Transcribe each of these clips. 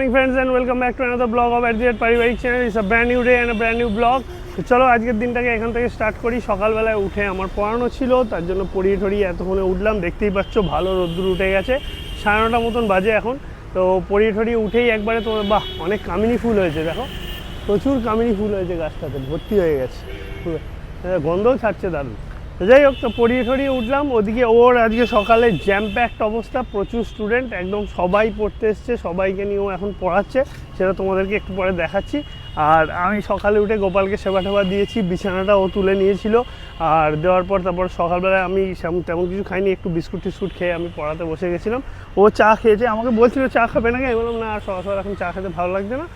morning, friends, and welcome back to another blog of Adjit পারিবারিক channel it's a brand new day and brand new blog তো চলো, আজকের দিনটাকে এখান থেকে স্টার্ট করি। সকালবেলায় উঠে আমার পড়ানো ছিল, তার জন্য পড়িয়ে টড়িয়ে এতক্ষণে উঠলাম। দেখতেই পাচ্ছ, ভালো রোদ্দুর উঠে গেছে। সাড়ে নটা মতন বাজে এখন। তো পড়িয়ে টড়িয়ে উঠেই একবারে তোমার, বাহ, অনেক কামিনি ফুল হয়েছে, দেখো। প্রচুর কামিনি ফুল হয়েছে গাছটাতে, ভর্তি হয়ে গেছে। গন্ধও ছাড়ছে দারুণ। যাই হোক, তো পড়িয়ে টড়িয়ে উঠলাম। ওদিকে ওর আজকে সকালে জ্যাম প্যাকড অবস্থা, প্রচুর স্টুডেন্ট একদম সবাই পড়তে এসছে, সবাইকে নিয়েও এখন পড়াচ্ছে, সেটা তোমাদেরকে একটু পরে দেখাচ্ছি। আর আমি সকালে উঠে গোপালকে সেবা টেবা দিয়েছি বিছানাটা ও তুলে নিয়েছিল। আর দেওয়ার পর তারপর সকালবেলায় আমি তেমন কিছু খাইনি, একটু বিস্কুট টিস্কুট খেয়ে আমি পড়াতে বসে গেছিলাম। ও চা খেয়েছে, আমাকে বলছিল চা খাবে না আমি বললাম, না আর সকাল সকাল এখন চা খেতে ভালো লাগছে না।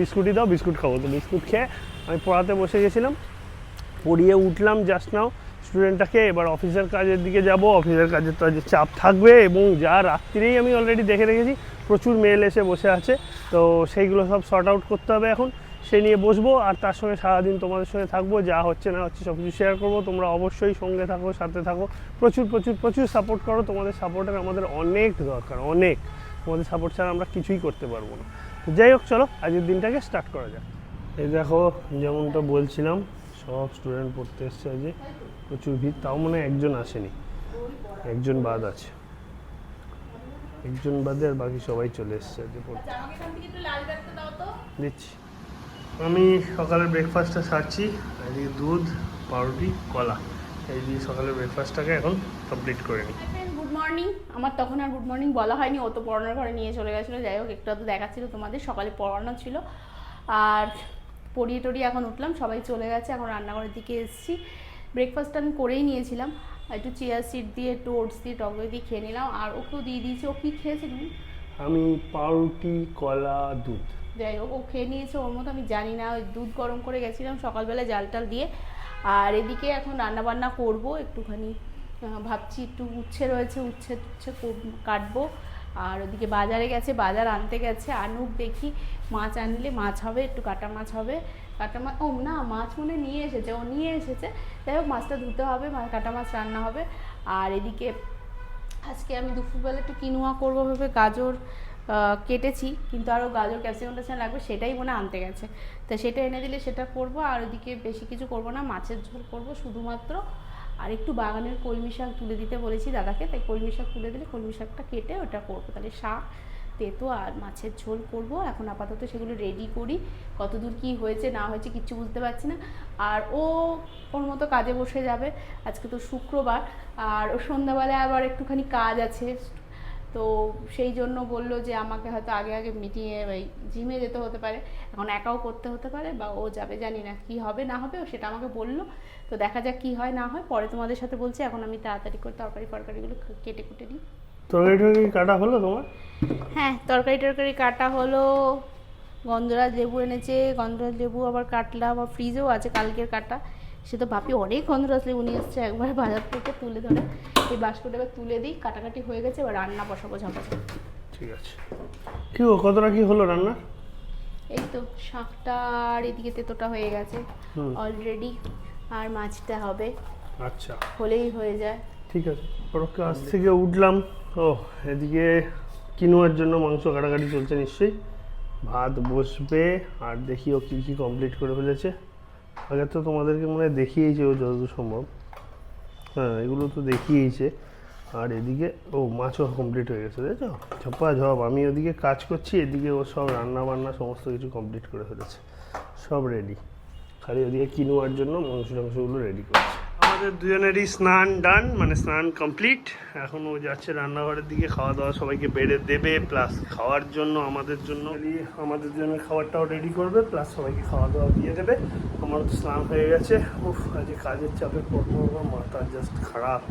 বিস্কুটই দাও, বিস্কুট খাব। তো বিস্কুট খেয়ে আমি পড়াতে বসে গেছিলাম। পড়িয়ে উঠলাম জাস্ট নাও স্টুডেন্টটাকে এবার অফিসের কাজের দিকে যাব। অফিসের কাজের তো আজকে চাপ থাকবে এবং যা রাত্রিরেই আমি অলরেডি দেখে রেখেছি, প্রচুর মেল এসে বসে আছে। তো সেইগুলো সব শর্ট আউট করতে হবে এখন। সে নিয়ে বসবো আর তার সঙ্গে সারাদিন তোমাদের সঙ্গে থাকব, যা হচ্ছে না হচ্ছে সব কিছু শেয়ার করব। তোমরা অবশ্যই সঙ্গে থাকো, সাথে থাকো। প্রচুর প্রচুর প্রচুর সাপোর্ট করো। তোমাদের সাপোর্টের আমাদের অনেক দরকার, অনেক। তোমাদের সাপোর্ট ছাড়া আমরা কিছুই করতে পারব না। তো যাই হোক, চলো, আজকের দিনটাকে স্টার্ট করা যাক। এই দেখো, যেমনটা বলছিলাম, সব স্টুডেন্ট পড়তে এসছে আজকে। প্রচুর ভিড় তাও মনে হয় একজন আসেনি। একজন বাদ আছে। একজন বাদে আর বাকি সবাই চলে এসছে আজকে পড়তে। দিচ্ছি। আমি সকালের ব্রেকফাস্টটা সারছি এদিকে দুধ পাউরুটি কলা। এই দিয়ে সকালের ব্রেকফাস্টটাকে এখন কমপ্লিট করে নিই। গুড মর্নিং আমার তখন আর গুড মর্নিং বলা হয়নি ও তো পড়ানোর ঘরে নিয়ে চলে গেছিল। যাই হোক একটু আধটু দেখাচ্ছিল তোমাদের সকালে পড়ানো ছিল। আর পড়িয়ে টড়িয়ে এখন উঠলাম সবাই চলে গেছে এখন রান্নাঘরের দিকে এসেছি। ব্রেকফাস্ট আমি করেই নিয়েছিলাম। একটু চেয়ার সিট দিয়ে একটু ওটস দিয়ে টক দই দিয়ে খেয়ে নিলাম। আর ওকেও দিয়ে দিয়েছি। ও কী খেয়েছে তুমি? আমি পাউরুটি কলা দুধ। যাই হোক ও খেয়ে নিয়েছে। ওর মতো আমি জানি না। ওই দুধ গরম করে গেছিলাম সকালবেলা জাল টাল দিয়ে। আর এদিকে এখন রান্না বান্না করব। একটুখানি ভাবছি একটু উচ্ছে রয়েছে উচ্ছে উচ্ছে কাটবো। আর ওদিকে বাজারে গেছে, বাজার আনতে গেছে। আনুক দেখি, মাছ আনলে মাছ হবে, একটু কাটা মাছ হবে। কাটা মাছ, ও না, মাছ মনে নিয়ে এসেছে, ও নিয়ে এসেছে। যাই হোক, মাছটা ধুতে হবে কাটা মাছ রান্না হবে। আর এদিকে আজকে আমি দুপুরবেলা একটু কিনোয়া করব ভেবে গাজর কেটেছি। কিন্তু আরও গাজর, ক্যাপসিকাম ট্যাপসিকাম লাগবে, সেটাই মনে আনতে গেছে। তো সেটা এনে দিলে সেটা করব, আর ওদিকে বেশি কিছু করব না, মাছের ঝোল করব, শুধুমাত্র আর একটু বাগানের কলমি শাক তুলে দিতে বলেছি দাদাকে, তাই কলমি শাক তুলে দিলে কলমি শাকটা কেটে ওটা করব। তাহলে শাক, তেতো আর মাছের ঝোল করব। এখন আপাতত সেগুলো রেডি করি। কতদূর কি হয়েছে, না হয়েছে কিচ্ছু বুঝতে পারছি না। আর ও ওর মতো কাজে বসে যাবে। আজকে তো শুক্রবার, আর ও সন্ধ্যাবেলায় আবার একটুখানি কাজ আছে। তো সেই জন্য বলল যে আমাকে হয়তো আগে আগে মিটিংয়ে ওই জিমে যেতে হতে পারে। এখন একাও করতে হতে পারে বা ও যাবে জানি না কি হবে, না হবে, ও সেটা আমাকে বলল। তো দেখা যাক কি হয় না হয়। পরে তোমাদের সাথে বলছি এখন আমি তাড়াতাড়ি করে তরকারি ফরকারিগুলো কেটে কুটে নিই। তরকারি টরকারি কাটা হলো তোমার? হ্যাঁ তরকারি টরকারি কাটা হলো। গন্ধরাজ লেবু এনেছে গন্ধরাজ লেবু আবার কাটলাম আবার ফ্রিজেও আছে কালকের কাটা। সে তো ভাবি অনেক গন্ধরাজ লেবু নিয়ে এসছে একবার বাজার থেকে তুলে ধরে। এই বাস্কটা এবার তুলে দিই কাটাকাটি হয়ে গেছে এবার রান্না বসাবো ঝাপাঝা ঠিক আছে। কি গো কতটা কি হলো রান্না? এই তো শাকটা আর এদিকে তেতোটা হয়ে গেছে। অলরেডি আর মাছটা হবে। আচ্ছা। হলেই হয়ে যায়। ঠিক আছে। ওর কাছ থেকে উঠলাম। ও এদিকে কিনোয়ার জন্য মাংস কাটাকাটি চলছে নিশ্চয়ই। ভাত বসবে আর দেখি ও কী কী কমপ্লিট করে ফেলেছে। আগে তো তোমাদেরকে মনে হয় দেখিয়েছে ও যতদূর সম্ভব। হ্যাঁ এগুলো তো দেখিয়েছে আর এদিকে ও মাছও কমপ্লিট হয়ে গেছে তো ঝপা ঝপ। আমি ওদিকে কাজ করছি এদিকে ও সব রান্না বান্না সমস্ত কিছু কমপ্লিট করে ফেলেছে। সব রেডি খালি ওদিকে কিনোয়ার জন্য মাংস টাংসগুলো রেডি করছে। আমাদের দুজনেরই স্নান ডান মানে স্নান কমপ্লিট এখন ও যাচ্ছে রান্নাঘরের দিকে খাওয়া দাওয়া সবাইকে বেড়ে দেবে প্লাস খাওয়ার জন্য আমাদের জন্য। আমাদের জন্য খাবারটাও রেডি করবে প্লাস সবাইকে খাওয়া দাওয়া দিয়ে দেবে। আমার তো স্নান হয়ে গেছে। উফ, আজকে কাজের চাপে পড়ব মাথা জাস্ট খারাপ।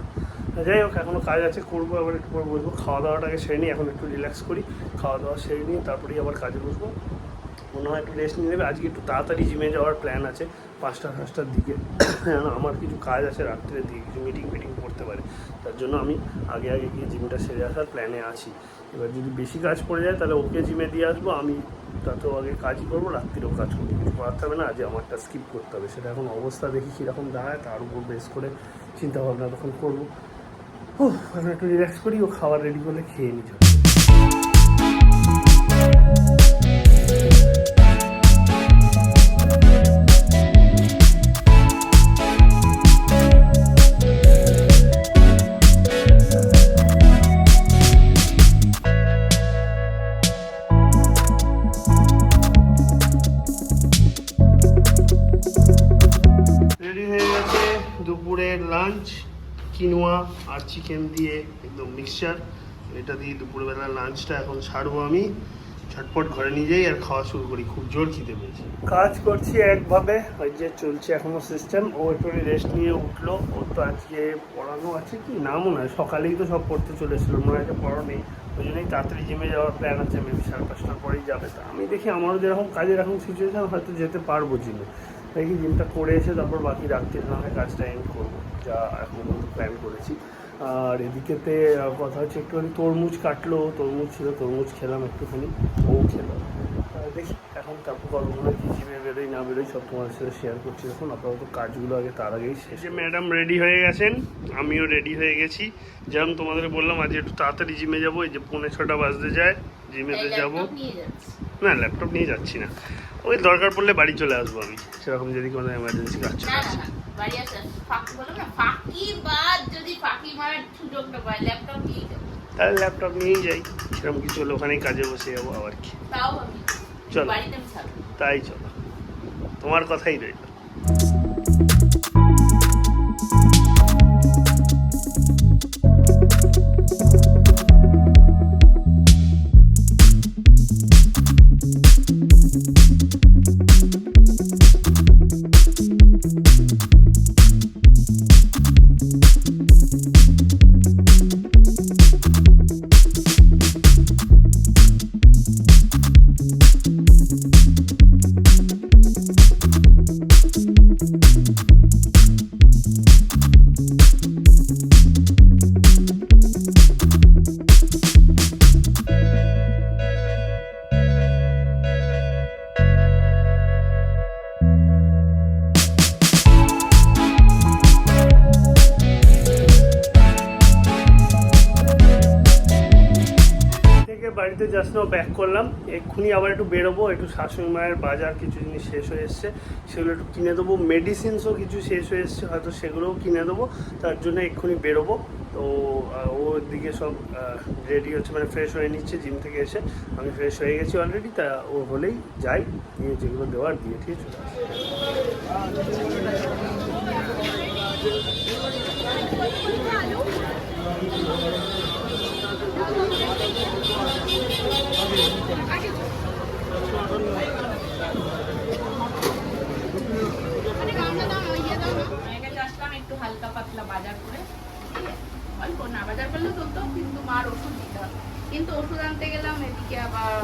যাই হোক এখনও কাজ আছে, করব, আবার একটু পর বসবো। খাওয়া দাওয়াটাকে সেরে নিই এখন একটু রিল্যাক্স করি। খাওয়া দাওয়া সেরে নিই তারপরেই আবার কাজে বসবো। মনে হয় একটু রেস্ট নিয়ে নেবে। আজকে একটু তাড়াতাড়ি জিমে যাওয়ার প্ল্যান আছে। পাঁচটা পাঁচটার দিকে। আমার কিছু কাজ আছে রাত্রের দিকে কিছু মিটিং ফিটিং করতে পারে। তার জন্য আমি আগে আগে গিয়ে জিমটা সেরে আসার প্ল্যানে আছি। এবার যদি বেশি কাজ পড়ে যায়, তাহলে ওকে জিমে দিয়ে আসব। আমি তাতেও আগে কাজই করব, রাত্রিরেও কাজ করব। কিছু করাতে হবে না আজ আমারটা স্কিপ করতে হবে। সেটা এখন অবস্থা দেখি কীরকম দাঁড়ায়, তার উপর বেস করে চিন্তা ভাবনা তখন করব। ও এখন একটু রিল্যাক্স করি, ও খাবার রেডি করলে খেয়ে নিতে আর চিকেন দিয়ে একদম মিক্সচার এটা দিয়ে দুপুরবেলা লাঞ্চটা এখন ছাড়বো আমি। ঝটপট ঘরে নিয়ে যাই আর খাওয়া শুরু করি। খুব জোর খিদে পেয়েছে। কাজ করছি একভাবে। ওই যে চলছে এখনও সিস্টেম ও একটু রেস্ট নিয়ে উঠল। ওর তো আজকে পড়ানো আছে কি? না মনে হয় সকালেই তো সব পড়তে চলেছিল মনে হয় পড়া নেই। ওই জন্যই তাড়াতাড়ি জিমে যাওয়ার প্ল্যান আছে। মেবি সাড়ে পাঁচটার পরেই যাবে। তা আমি দেখি আমারও যেরকম কাজের এখন সিচুয়েশান হয়তো যেতে পারব জিমে দেখি জিমটা করে এসে তারপর বাকি রাত্রির না হয় কাজটা এন্ড করব। যা এখন প্ল্যান করেছি। আর এদিকেতে কথা হচ্ছে একটুখানি তরমুজ কাটলো তরমুজ ছিল তরমুজ খেলাম একটুখানি ও খেলো। দেখি এখন তারপর কতগুলো কি জিমে বেরোই না বেরোই সব তোমার সাথে শেয়ার করছি। এখন আপাতত কাজগুলো আগে তার আগেই শেষ ম্যাডাম রেডি হয়ে গেছেন আমিও রেডি হয়ে গেছি। যেমন তোমাদের বললাম আজ একটু তাড়াতাড়ি জিমে যাব এই যে পৌনে ছটা বাজতে যায় জিমেতে তাই যাব। না ল্যাপটপ নিয়ে যাচ্ছি না। ওই দরকার পড়লে বাড়ি চলে আসব আমি সেরকম যদি কোনো এমার্জেন্সি কাজ না চলে না আসে। তাহলে ল্যাপটপ নিয়েই যাই সেরকম কিছু হলে ওখানেই কাজে বসে যাব আবার কি। তাও চলো। তাই চলো। তোমার কথাই রইল। জাস্ট নাও ব্যাক করলাম। এক্ষুনি আবার একটু বেরোবো, একটু শাশুড়ি মায়ের বাজার কিছু জিনিস শেষ হয়ে এসছে, সেগুলো একটু কিনে দেবো। মেডিসিনসও কিছু শেষ হয়ে এসছে, হয়তো সেগুলোও কিনে দেবো, তার জন্য এক্ষুনি বেরোবো। তো ওর দিকে সব রেডি হচ্ছে মানে ফ্রেশ হয়ে নিচ্ছে জিম থেকে এসে। আমি ফ্রেশ হয়ে গেছি অলরেডি তা ও হলেই যাই দিয়ে যেগুলো দেওয়ার দিয়ে, ঠিক আসলাম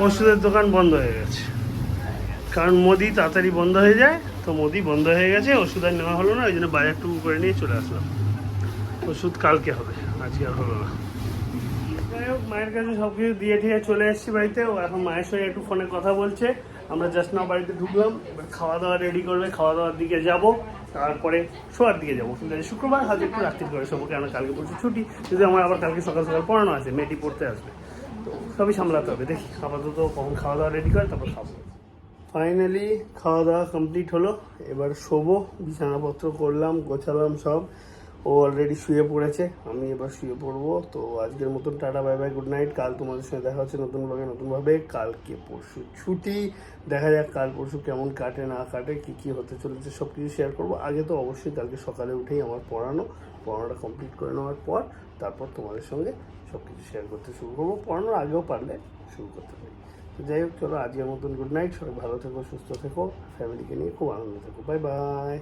ওষুধের দোকান বন্ধ হয়ে গেছে। কারণ মোদি তাড়াতাড়ি বন্ধ হয়ে যায়, তো মোদি বন্ধ হয়ে গেছে, ওষুধ আর নেওয়া হলো না, ওই জন্য বাজারটুকু করে নিয়ে চলে আসলাম। ওষুধ কালকে হবে, আজকে আর হলো না। হোক, মায়ের কাছে সব কিছু দিয়ে ঠিয়ে চলে এসেছি বাড়িতে। ও এখন মায়ের সঙ্গে একটু ফোনে কথা বলছে। আমরা জাস্ট না বাড়িতে ঢুকলাম, এবার খাওয়া দাওয়া রেডি করবে খাওয়া দাওয়ার দিকে যাব। তারপরে শোয়ার দিকে যাব। কিন্তু শুক্রবার হাতে একটু রাত্রি করে সবকে কেন কালকে পড়ছে ছুটি। যদি আমার আবার কালকে সকাল সকাল পড়ানো আছে, মেয়েটি পড়তে আসবে। তো সবই সামলাতে হবে। দেখি, আপাতত কখন খাওয়া দাওয়া রেডি করে, তারপর খাব। ফাইনালি খাওয়া দাওয়া কমপ্লিট হলো। এবার শোবো, বিছানাপত্র করলাম, গোছালাম সব। ও অলরেডি শুয়ে পড়েছে, আমি এবার শুয়ে পড়ব। তো আজকের মতন tata bye bye good night কাল তোমাদের সঙ্গে দেখা হচ্ছে নতুন ভাবে। নতুনভাবে কালকে পরশু ছুটি। দেখা যাক কাল পরশু কেমন কাটে, না কাটে, কী কী হতে চলেছে সব কিছু শেয়ার করব। আগে তো অবশ্যই কালকে সকালে উঠেই আমার পড়ানো, পড়ানোটা কমপ্লিট করে নেওয়ার পর তারপর তোমাদের সঙ্গে সব কিছু শেয়ার করতে শুরু করব। পড়ানোর আগেও পারলে শুরু করতে পারি। তো যাই হোক, চলো আজকের মতন গুড নাইট সবাই ভালো থেকো, সুস্থ থেকো। ফ্যামিলিকে নিয়ে খুব আনন্দ থেকো। Bye bye